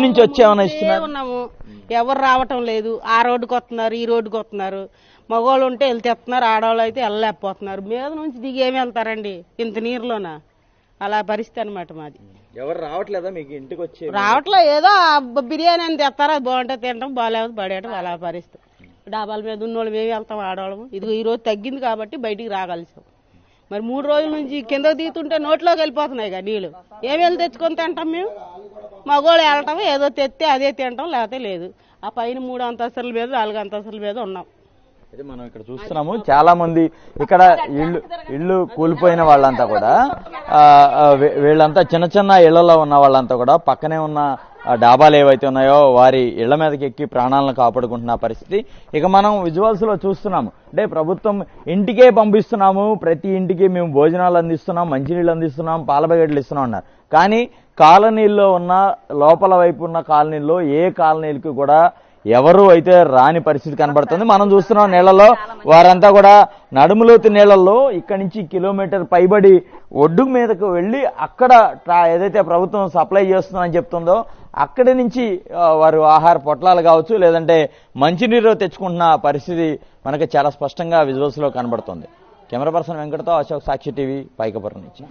నుంచి వచ్చేమన్నా ఇస్తున్నారు. ఉన్నాము. ఎవరు రావటం లేదు. ఆ రోడ్డుకి వస్తున్నారు ఈ రోడ్డుకి వస్తున్నారు. మగవాళ్ళు ఉంటే వెళ్తే వస్తున్నారు ఆడవాళ్ళు అయితే వెళ్ళలేకపోతున్నారు. మీద నుంచి దిగి ఏమి వెళ్తారండి? ఇంత నీరులోన? అలా పరిస్థితి అనమాట మాది. ఎవరు రావట్లేదా మీకు ఇంటికి వచ్చే? రావట్లే. ఏదో బిర్యానీ అని తెస్తారో అది బాగుంటే తినడం బాగాలేదు పడేయటం అలా పరిస్థితి. డాబాల మీద ఉన్నోళ్ళు మేము వెళ్తాం ఆడవాళ్ళము ఇదిగో ఈ రోజు తగ్గింది కాబట్టి బయటికి రాగలిసాం. మరి మూడు రోజుల నుంచి కింద తీతుంటే నోట్లోకి వెళ్ళిపోతున్నాయి కదా నీళ్ళు. ఏమి వెళ్ళి తెచ్చుకొని తింటాం మేము? మగోళ్ళు వెళ్ళటం ఏదో తెస్తే అదే తింటాం లేకపోతే లేదు. ఆ పైన మూడు అంతస్తుల మీద నాలుగు అంతస్తుల మీద ఉన్నాం. అయితే మనం ఇక్కడ చూస్తున్నాము చాలా మంది ఇక్కడ ఇళ్ళు ఇళ్ళు కూలిపోయిన వాళ్ళంతా కూడా వీళ్ళంతా చిన్న చిన్న ఇళ్ళలో ఉన్న వాళ్ళంతా కూడా పక్కనే ఉన్న డాబాలు ఏవైతే ఉన్నాయో వారి ఇళ్ళ మీదకి ఎక్కి ప్రాణాలను కాపాడుకుంటున్న పరిస్థితి. ఇక మనం విజువల్స్లో చూస్తున్నాము. అంటే ప్రభుత్వం ఇంటికే పంపిస్తున్నాము ప్రతి ఇంటికి మేము భోజనాలు అందిస్తున్నాం మంచినీళ్ళు అందిస్తున్నాం పాల ప్యాకెట్లు ఇస్తున్నాం అన్నారు. కానీ కాలనీల్లో ఉన్న లోపల వైపు ఉన్న కాలనీల్లో ఏ కాలనీలకు కూడా ఎవరు అయితే రాని పరిస్థితి కనబడుతుంది మనం చూస్తున్నాం నీళ్ళలో వారంతా కూడా నడుములోతు నీళ్ళలో ఇక్కడి నుంచి కిలోమీటర్ పైబడి ఒడ్డు మీదకు వెళ్ళి అక్కడ ట్రా- ఏదైతే ప్రభుత్వం సప్లై చేస్తుందని చెప్తుందో అక్కడి నుంచి వారు ఆహార పొట్లాలు కావచ్చు లేదంటే మంచినీరు తెచ్చుకుంటున్న పరిస్థితి మనకి చాలా స్పష్టంగా విజువల్స్లో కనబడుతుంది. కెమెరా పర్సన్ వెంకటతో అశోక్ సాక్షి టీవీ పైకపురం నుంచి.